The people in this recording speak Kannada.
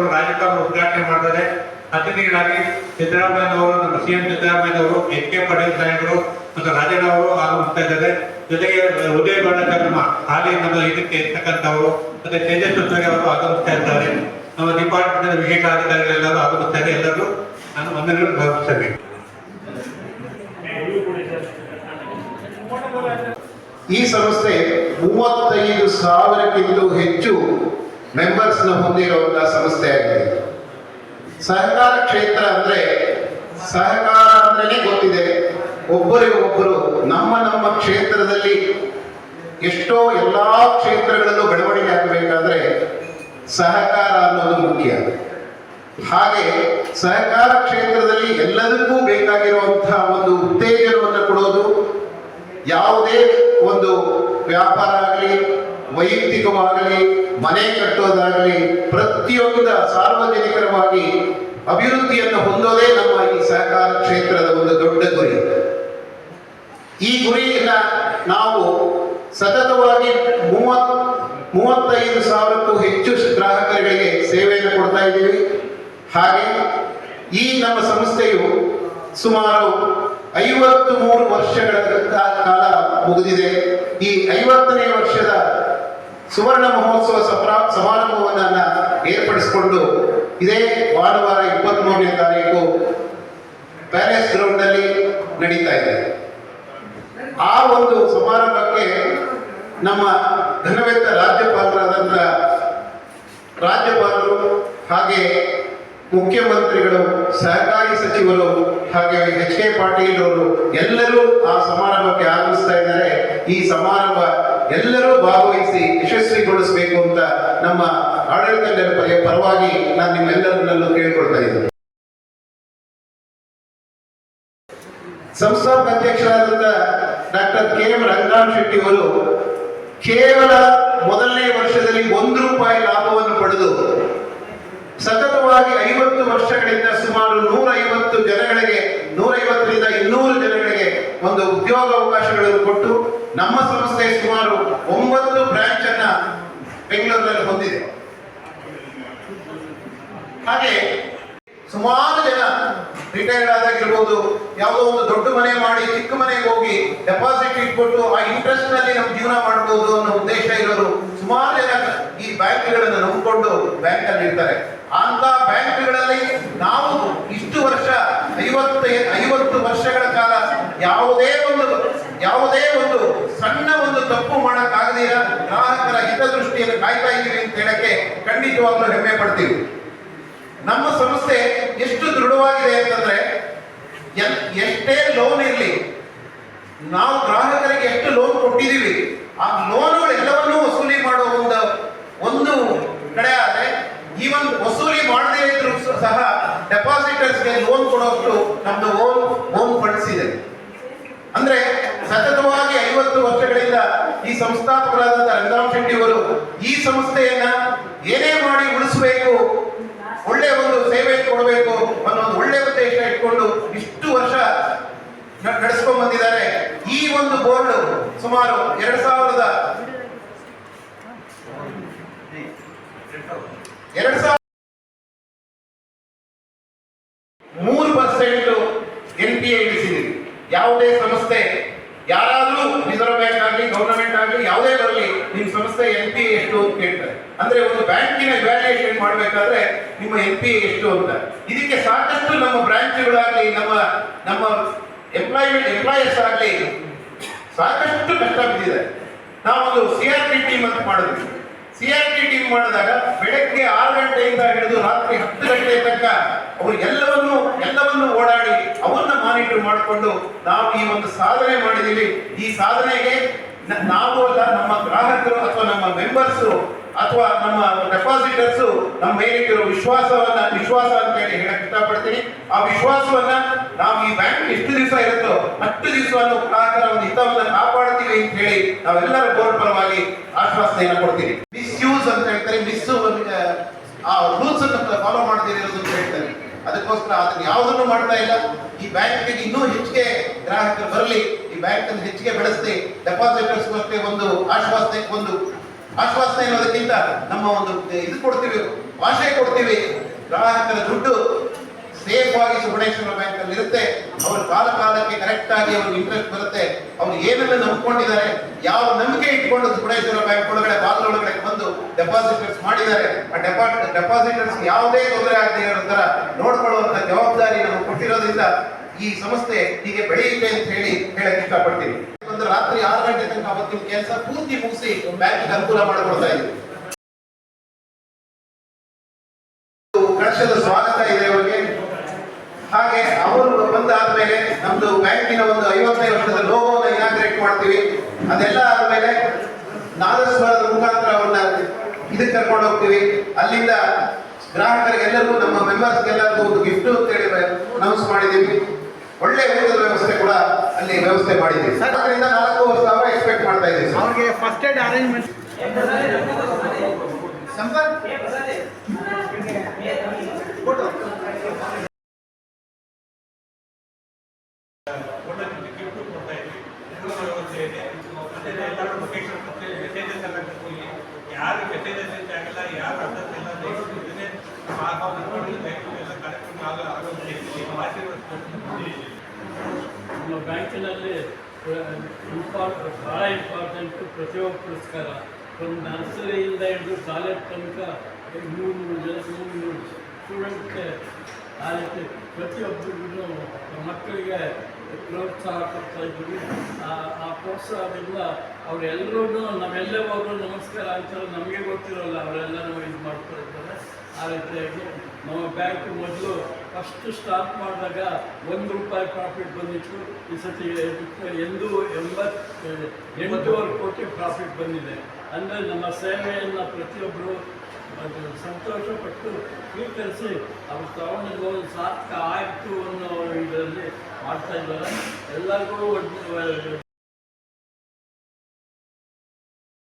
ಅವರು ರಾಜಕಾರಣ ಉದ್ಘಾಟನೆ ಮಾಡಿದ್ದಾರೆ. ಅತಿಥಿಗಳಾಗಿ ಸಿದ್ದರಾಮಯ್ಯನವರು ನಮ್ಮ ಸಿಎಂ ಸಿದ್ದರಾಮಯ್ಯನವರು ಎಚ್ ಕೆ ಪಟೇಲ್ ಸಾಹೇಬರು ಮತ್ತು ರಾಜಣ್ಣ ಅವರು ಆಗಮಿಸ್ತಾ ಇದ್ದಾರೆ. ಜೊತೆಗೆ ಉದಯ ಬಣ್ಣ ನಮ್ಮ ಹಾಲಿ ನಮ್ಮ ಇದಕ್ಕೆ ಇರ್ತಕ್ಕಂಥವರು ಮತ್ತೆ ತೇಜಸ್ವಿ ಅವರು ಆಗಮಿಸ್ತಾ ಇದ್ದಾರೆ. ನಮ್ಮ ಡಿಪಾರ್ಟ್ಮೆಂಟ್ ವಿಶೇಷ ಅಧಿಕಾರಿಗಳೆಲ್ಲರೂ ಆಗಮಿಸ್ತಾ ಇದ್ದಾರೆ. ಎಲ್ಲರೂ ನಾನು ವಂದನೆಗಳು ಗೌರವಿಸ್ತೇನೆ ಈ ಸಂಸ್ಥೆ ಮೂವತ್ತೈದು ಸಾವಿರಕ್ಕಿಂತ ಹೆಚ್ಚು ಮೆಂಬರ್ಸ್ನ ಹೊಂದಿರುವಂತಹ ಸಂಸ್ಥೆಯಾಗಿದೆ ಸಹಕಾರ ಕ್ಷೇತ್ರ ಅಂದ್ರೆ ಸಹಕಾರ ಅಂದ್ರೇನೆ ಗೊತ್ತಿದೆ. ಒಬ್ಬರಿಗೊಬ್ಬರು ನಮ್ಮ ನಮ್ಮ ಕ್ಷೇತ್ರದಲ್ಲಿ ಎಷ್ಟೋ ಎಲ್ಲಾ ಕ್ಷೇತ್ರಗಳಲ್ಲೂ ಬೆಳವಣಿಗೆ ಆಗಬೇಕಾದ್ರೆ ಸಹಕಾರ ಅನ್ನೋದು ಮುಖ್ಯ. ಹಾಗೆ ಸಹಕಾರ ಕ್ಷೇತ್ರದಲ್ಲಿ ಎಲ್ಲದಕ್ಕೂ ಬೇಕಾಗಿರುವಂತಹ ಒಂದು ಉತ್ತೇಜನವನ್ನು ಕೊಡೋದು ಯಾವುದೇ ಒಂದು ವ್ಯಾಪಾರ ಆಗಲಿ ವೈಯಕ್ತಿಕವಾಗಲಿ, ಮನೆ ಕಟ್ಟೋದಾಗಲಿ, ಪ್ರತಿಯೊಂದ ಸಾರ್ವಜನಿಕರವಾಗಿ ಅಭಿವೃದ್ಧಿಯನ್ನು ಹೊಂದೋದೇ ನಮ್ಮ ಈ ಸಹಕಾರ ಕ್ಷೇತ್ರದ ಒಂದು ದೊಡ್ಡ ಗುರಿ. ಈ ಗುರಿಯನ್ನ ನಾವು ಸತತವಾಗಿ ಮೂವತ್, ಮೂವತ್ತೈದು ಸಾವಿರಕ್ಕೂ ಹೆಚ್ಚು ಗ್ರಾಹಕರಿಗೆ ಸೇವೆಯನ್ನು ಕೊಡ್ತಾ ಇದ್ದೀವಿ. ಹಾಗೆ ಈ ನಮ್ಮ ಸಂಸ್ಥೆಯು ಸುಮಾರು ಐವತ್ತು ಮೂರು ವರ್ಷಗಳ ಕಾಲ ಮುಗಿದಿದೆ. ಈ ಐವತ್ತನೇ ವರ್ಷದ ಸುವರ್ಣ ಮಹೋತ್ಸವ ಸಪ್ರಾ- ಸಮಾರಂಭವನ್ನು ಏರ್ಪಡಿಸಿಕೊಂಡು ಇದೇ ಭಾನುವಾರ ಇಪ್ಪತ್ತ್ ಮೂರನೇ ತಾರೀಕು ಪ್ಯಾಲೇಸ್ ಗ್ರೌಂಡ್ನಲ್ಲಿ ನಡೀತಾ ಇದೆ. ಆ ಒಂದು ಸಮಾರಂಭಕ್ಕೆ ನಮ್ಮ ಘನವೆತ್ತ ರಾಜ್ಯಪಾಲರಾದಂಥ ರಾಜ್ಯಪಾಲರು ಹಾಗೆ ಮುಖ್ಯಮಂತ್ರಿಗಳು, ಸಹಕಾರಿ ಸಚಿವರು ಹಾಗೆ ಎಚ್ ಕೆ ಪಾಟೀಲ್ ಅವರು ಎಲ್ಲರೂ ಆ ಸಮಾರಂಭಕ್ಕೆ ಆಗಮಿಸ್ತಾ ಇದ್ದಾರೆ. ಈ ಸಮಾರಂಭ ಎಲ್ಲರೂ ಭಾಗವಹಿಸಿ ಯಶಸ್ವಿಗೊಳಿಸಬೇಕು ಅಂತ ನಮ್ಮ ಆಡಳಿತ ಪರವಾಗಿ ನಾನು ನಿಮ್ಮೆಲ್ಲರನ್ನಲ್ಲೂ ಕೇಳಿಕೊಳ್ತಾ ಇದ್ದೀನಿ. ಸಂಸ್ಥಾಪಕ ಅಧ್ಯಕ್ಷರಾದಂತ doctor K M Ranganath Shetty ಅವರು ಕೇವಲ ಮೊದಲನೇ ವರ್ಷದಲ್ಲಿ ಒಂದು ರೂಪಾಯಿ ಲಾಭವನ್ನು ಪಡೆದು ಸತತವಾಗಿ ಐವತ್ತು ವರ್ಷಗಳಿಂದ ಸುಮಾರು ನೂರ ಐವತ್ತು ಜನಗಳಿಗೆ, ನೂರೈವತ್ತರಿಂದ ಇನ್ನೂರು ಜನಗಳಿಗೆ ಒಂದು ಉದ್ಯೋಗ ಅವಕಾಶಗಳನ್ನು ಕೊಟ್ಟು ನಮ್ಮ ಸಂಸ್ಥೆ ಸುಮಾರು ಒಂಬತ್ತು ಬ್ರಾಂಚ್ ಅನ್ನ ಬೆಂಗಳೂರಿನಲ್ಲಿ ಹೊಂದಿದೆ. ಹಾಗೆ ಸುಮಾರು ಜನ ರಿಟೈರ್ಡ್ ಆದಾಗಿರ್ಬೋದು, ಯಾವುದೋ ಒಂದು ದೊಡ್ಡ ಮನೆ ಮಾಡಿ, ಚಿಕ್ಕ ಮನೆಗೆ ಹೋಗಿ ಡೆಪಾಸಿಟ್ ಇಟ್ಕೊಟ್ಟು ಆ ಇಂಟ್ರೆಸ್ಟ್ನಲ್ಲಿ ನಮ್ಮ ಜೀವನ ಮಾಡಬಹುದು ಅನ್ನೋ ಉದ್ದೇಶ ಇರೋರು ಸುಮಾರು ಬ್ಯಾಂಕ್ಗಳನ್ನು ನಂಬಿಕೊಂಡು ಬ್ಯಾಂಕ್ ಅಲ್ಲಿ ಇರ್ತಾರೆ. ಅಂತ ಬ್ಯಾಂಕ್ಗಳಲ್ಲಿ ನಾವು ಇಷ್ಟು ವರ್ಷ, ಐವತ್ತ, ಐವತ್ತು ವರ್ಷಗಳ ಕಾಲ ಯಾವುದೇ ಒಂದು ಯಾವುದೇ ಒಂದು ಸಣ್ಣ ಒಂದು ತಪ್ಪು ಮಾಡಕ್ಕಾಗದಿರ ಗ್ರಾಹಕರ ಹಿತದೃಷ್ಟಿಯನ್ನು ಕಾಯ್ತಾ ಇದ್ದೀವಿ ಅಂತ ಹೇಳಕ್ಕೆ ಖಂಡಿತವಾಗ್ಲೂ ಹೆಮ್ಮೆ ಪಡ್ತೀವಿ. ನಮ್ಮ ಸಂಸ್ಥೆ ಎಷ್ಟು ದೃಢವಾಗಿದೆ ಅಂತಂದ್ರೆ ಎಷ್ಟೇ ಲೋನ್ ಇರಲಿ, ನಾವು ಗ್ರಾಹಕರಿಗೆ ಎಷ್ಟು ಲೋನ್ ಕೊಟ್ಟಿದ್ದೀವಿ ಆ ಲೋನ್ಗಳು ಎಲ್ಲವನ್ನೂ ವಸೂಲಿ ಮಾಡೋ ಒಂದು ಒಂದು ಕಡೆ ಆದ್ರೆ ಈವನ್ ವಸೂಲಿ ಮಾಡದೇ ಇದ್ರು ಸಹ ಡೆಪಾಸಿಟರ್ಸ್ಗೆ ಲೋನ್ ಕೊಡೋಷ್ಟು ನಮ್ದು ಓನ್ ಓನ್ ಫಂಡ್ಸ್ ಇದೆ ಅಂದ್ರೆ ಸತತವಾಗಿ ಐವತ್ತು ವರ್ಷಗಳಿಂದ ಈ ಸಂಸ್ಥಾಪಕರಾದಂತ ರಂಗರಾಮ್ ಶೆಟ್ಟಿ ಅವರು ಈ ಸಂಸ್ಥೆಯನ್ನ ಏನೇ ಮಾಡಿ ಉಳಿಸಬೇಕು, ಒಳ್ಳೆ ಒಂದು ಸೇವೆ ಕೊಡಬೇಕು ಅನ್ನೋ ಒಂದು ಒಳ್ಳೆ ಉದ್ದೇಶ ಇಟ್ಕೊಂಡು ಇಷ್ಟು ವರ್ಷ ನಡೆಸ್ಕೊಂಡ್ ಬಂದಿದ್ದಾರೆ. ಈ ಒಂದು ಬೋರ್ಡ್ ಸುಮಾರು ಎರಡ್ ಸಾವಿರದ ಎರಡ್ ಸಾವಿರದ ಮೂರು ಪರ್ಸೆಂಟ್ ಎನ್ ಪಿ ಎ ಇಳಿಸಿದೆ. ಯಾವುದೇ ಸಂಸ್ಥೆ ಯಾರಾದ್ರೂ ರಿಸರ್ವ್ ಬ್ಯಾಂಕ್ ಆಗಲಿ ಗೌರ್ಮೆಂಟ್ ಆಗಲಿ, ಯಾವುದೇ ಬರಲಿ ನಿಮ್ಮ ಸಂಸ್ಥೆ ಎನ್ ಪಿ ಎಷ್ಟು ಅಂತ ಕೇಳ್ತಾರೆ. ಅಂದ್ರೆ ಒಂದು ಬ್ಯಾಂಕಿನ ವ್ಯಾಲ್ಯೂಯೇಷನ್ ಮಾಡಬೇಕಾದ್ರೆ ನಿಮ್ಮ ಎನ್ ಪಿ ಎಷ್ಟು ಅಂತ. ಇದಕ್ಕೆ ಸಾಕಷ್ಟು ನಮ್ಮ ಬ್ರಾಂಚ್ಗಳಾಗಲಿ, ನಮ್ಮ ನಮ್ಮ ಎಂಪ್ಲಾಯ್ಮೆಂಟ್ ಎಂಪ್ಲಾಯರ್ಸ್ ಆಗಲಿ ಸಾಕಷ್ಟು ಕಷ್ಟ ಬಿದ್ದಿದೆ. ನಾವೊಂದು ಸಿ ಆರ್ ಪಿ ಟೀಮ್ ಅಂತ ಮಾಡಿದ್ವಿ ಸಿ ಆರ್ ಟಿ ಟೀಮ್ ಮಾಡಿದಾಗ ಬೆಳಗ್ಗೆ ಆರು ಗಂಟೆಯಿಂದ ಹಿಡಿದು ರಾತ್ರಿ ಹತ್ತು ಗಂಟೆ ತನಕ ಅವರು ಎಲ್ಲವನ್ನು ಎಲ್ಲವನ್ನು ಓಡಾಡಿ ಮಾನಿಟರ್ ಮಾಡಿಕೊಂಡು ನಾವು ಈ ಒಂದು ಸಾಧನೆ ಮಾಡಿದೀವಿ ಈ ಸಾಧನೆಗೆ ನಾವು ಅಲ್ಲ ನಮ್ಮ ಗ್ರಾಹಕರು ಅಥವಾ ನಮ್ಮ ಮೆಂಬರ್ಸ್ ಅಥವಾ ನಮ್ಮ ಡೆಪಾಸಿಟರ್ಸ್ ನಮ್ಮ ಮೇಲಿಟ್ಟಿರೋ ವಿಶ್ವಾಸವನ್ನ ವಿಶ್ವಾಸ ಅಂತ ಹೇಳಿ ಹೇಳಕ್ ಇಷ್ಟಪಡ್ತೀನಿ ಆ ವಿಶ್ವಾಸವನ್ನ ನಾವು ಈ ಬ್ಯಾಂಕ್ ಎಷ್ಟು ದಿವಸ ಇರುತ್ತೋ ಅಷ್ಟು ದಿವಸವನ್ನು ಗ್ರಾಹಕರ ಒಂದು ಹಿತವನ್ನ ಕಾಪಾಡ್ತೀವಿ ಅಂತ ಹೇಳಿ ನಾವೆಲ್ಲರ ಬೋರ್ಡ್ ಪರವಾಗಿ ಆಶ್ವಾಸನೆಯನ್ನು ಕೊಡ್ತೀವಿ ಮಿಸ್ಯೂಸ್ ಅಂತ ಹೇಳ್ತಾರೆ ಮಿಸ್ ಆ ರೂಲ್ಸ್ ಅನ್ನು ಫಾಲೋ ಮಾಡದಿರೋದು ಅದಕ್ಕೋಸ್ಕರ ಅದನ್ನ ಯಾವುದನ್ನು ಮಾಡ್ತಾ ಇಲ್ಲ. ಈ ಬ್ಯಾಂಕಿಗೆ ಇನ್ನೂ ಹೆಚ್ಚಿಗೆ ಗ್ರಾಹಕರು ಬರಲಿ, ಈ ಬ್ಯಾಂಕ್ ಅನ್ನು ಹೆಚ್ಚಿಗೆ ಬೆಳೆಸ್ಲಿ ಡೆಪಾಸಿಟರ್ಸ್ ಒಂದು ಆಶ್ವಾಸನೆ ಒಂದು ಆಶ್ವಾಸನೆ ಅನ್ನೋದಕ್ಕಿಂತ ನಮ್ಮ ಒಂದು ಇದು ಕೊಡ್ತೀವಿ ಭಾಷೆ ಕೊಡ್ತೀವಿ. ಗ್ರಾಹಕರ ದುಡ್ಡು ಸೇಫ್ ಆಗಿ ಸುಗುಣೇಶ್ವರ ಬ್ಯಾಂಕ್ ಅಲ್ಲಿ ಇರುತ್ತೆ. ಅವ್ರ ಕಾಲ ಕಾಲಕ್ಕೆ ಕರೆಕ್ಟ್ ಆಗಿ ಅವ್ರಿಗೆ ಇಂಟ್ರೆಸ್ಟ್ ಬರುತ್ತೆ. ಅವ್ರು ಏನೆಲ್ಲ ನಂಬ್ಕೊಂಡಿದ್ದಾರೆ ಯಾವ ನಂಬಿಕೆ ಇಟ್ಕೊಂಡು ಸುಗುಣೇಶ್ವರ ಬ್ಯಾಂಕ್ ಒಳಗಡೆ, ಬಾಗಿಲು ಒಳಗಡೆ ಬಂದು ಡೆಪಾಸಿಟರ್ಸ್ ಮಾಡಿದ್ದಾರೆ. ಆ ಡೆಪಾಸಿಟ್ ಡೆಪಾಸಿಟರ್ಸ್ ಯಾವುದೇ ತೊಂದರೆ ಆಗದೆ ಇರೋ ತರ ನೋಡ್ಕೊಳ್ಳುವಂತ ಜವಾಬ್ದಾರಿ ನಮಗೆ ಕೊಟ್ಟಿರೋದ್ರಿಂದ ಈ ಸಂಸ್ಥೆ ಹೀಗೆ ಬೆಳೆಯುತ್ತೆ ಅಂತ ಹೇಳಿ ಹೇಳಕ್ ಇಷ್ಟಪಡ್ತೀನಿ. ಒಂದು ರಾತ್ರಿ ಆರು ಗಂಟೆ ತನಕ ಅವತ್ತಿನ ಕೆಲಸ ಪೂರ್ತಿ ಮುಗಿಸಿ ಬ್ಯಾಂಕಿಗೆ ಅನುಕೂಲ ಮಾಡಿಕೊಡ್ತಾ ಇದ್ದೀವಿ ಕಳಶದ ಸ್ವಾಗತ ಇದೆ ಅವರಿಗೆ ಹಾಗೆ ಅವರು ಬಂದಾದ್ಮೇಲೆ ನಮ್ದು ಬ್ಯಾಂಕಿನ ಐವತ್ತೈದು ವರ್ಷದ ಲೋಗೋನ ಇನಾಗ್ರೇಟ್ ಮಾಡ್ತೀವಿ. ಅದೆಲ್ಲ ಆದ್ಮೇಲೆ ನಾದಸ್ವರದ ಮುಖಾಂತರ ಅವ್ರನ್ನ ಇದಕ್ಕೆ ಕರ್ಕೊಂಡು ಹೋಗ್ತೀವಿ. ಅಲ್ಲಿಂದ ಗ್ರಾಹಕರಿಗೆಲ್ಲರಿಗೂ ನಮ್ಮ ಮೆಂಬರ್ಸ್ಗೆಲ್ಲರಿಗೂ ಒಂದು ಗಿಫ್ಟ್ ಅಂತೇಳಿ ಅನೌನ್ಸ್ ಮಾಡಿದ್ದೀವಿ. ಒಳ್ಳೆ ಊಟದ ವ್ಯವಸ್ಥೆ ಕೂಡ ಅಲ್ಲಿ ವ್ಯವಸ್ಥೆ ಮಾಡಿದ್ದೀವಿ. ಅದರಿಂದ ನಾಲ್ಕೂವರೆ ಸಾವಿರ ಎಕ್ಸ್ಪೆಕ್ಟ್ ಮಾಡ್ತಾ ಇದ್ದೀವಿ. ಅವ್ರಿಗೆ ಫಸ್ಟ್ ಏಡ್ ಅರೇಂಜ್ಮೆಂಟ್ ಸಂಪರ್ಕ್ ಫೋಟೋ ಒಳ್ಳೆ ರೀತಿ gift ಕೊಡ್ತಾ ಇದ್ವಿ. ಎಲ್ಲರೂ ಮತ್ತೆ messages ಎಲ್ಲ ಕಳ್ಸ್ತೀವಿ. ಯಾರು ಮೆಸೇಜಸ್ ಆಗಿಲ್ಲ ಯಾರು ಎಲ್ಲ ದಯವಿಟ್ಟು ಇದನ್ನೇ ಮಾರ್ಪಾಡು ಮಾಡ್ಕೊಂಡು ದಯವಿಟ್ಟು ಎಲ್ಲ ಕಾರ್ಯಕ್ರಮ ಆಗ ಆಗೋದು ನಿಮ್ಮ ಬ್ಯಾಂಕಿನಲ್ಲಿ ಇಂಪಾರ್ಟ್ ಭಾಳ ಇಂಪಾರ್ಟೆಂಟು ಪ್ರತಿಯೊಬ್ಬ ಪುರಸ್ಕಾರ ಒಂದು ನರ್ಸರಿಯಿಂದ ಹಿಡಿದು ಕಾಲೇಜ್ ತನಕ ನೂರು ಜನ ಸ್ಟೂಡೆಂಟ್ಗೆ ಆ ರೀತಿ ಪ್ರತಿಯೊಬ್ಬರಿಗೂ ಮಕ್ಕಳಿಗೆ ಪ್ರೋತ್ಸಾಹ ಕೊಡ್ತಾ ಇದ್ದೀವಿ. ಆ ಪ್ರೋತ್ಸಾಹದಿಂದ ಅವರೆಲ್ಲರೂ ನಾವೆಲ್ಲೇ ಹೋದ್ರು ನಮಸ್ಕಾರ ಅಂತಾರೆ ನಮಗೆ ಗೊತ್ತಿರೋಲ್ಲ, ಅವರೆಲ್ಲರೂ ಇದು ಮಾಡ್ತಾ ಇದ್ದಾರೆ. ಆ ರೀತಿಯಾಗಿ ನಮ್ಮ ಬ್ಯಾಂಕ್ ಮೊದಲು ಫಸ್ಟ್ ಸ್ಟಾರ್ಟ್ ಮಾಡಿದಾಗ ಒಂದು ರೂಪಾಯಿ ಪ್ರಾಫಿಟ್ ಬಂದಿತ್ತು. ಈ ಸತಿ ಎಂದು ಎಂಬತ್ತು, ಎಂಟೂವರೆ ಕೋಟಿ ಪ್ರಾಫಿಟ್ ಬಂದಿದೆ. ಅಂದರೆ ನಮ್ಮ ಸೇವೆಯನ್ನು ಪ್ರತಿಯೊಬ್ಬರು ಅದು ಸಂತೋಷಪಟ್ಟು ಸ್ವೀಕರಿಸಿ ಅವ್ರು ತಗೊಂಡಿದ್ದು ಒಂದು ಸಾರ್ಥಕ ಆಯಿತು ಅನ್ನೋ ಇದರಲ್ಲಿ ಮಾಡ್ತಾ ಇದ್ದಾರೆ ಎಲ್ಲರಿಗೂ ಒಂದು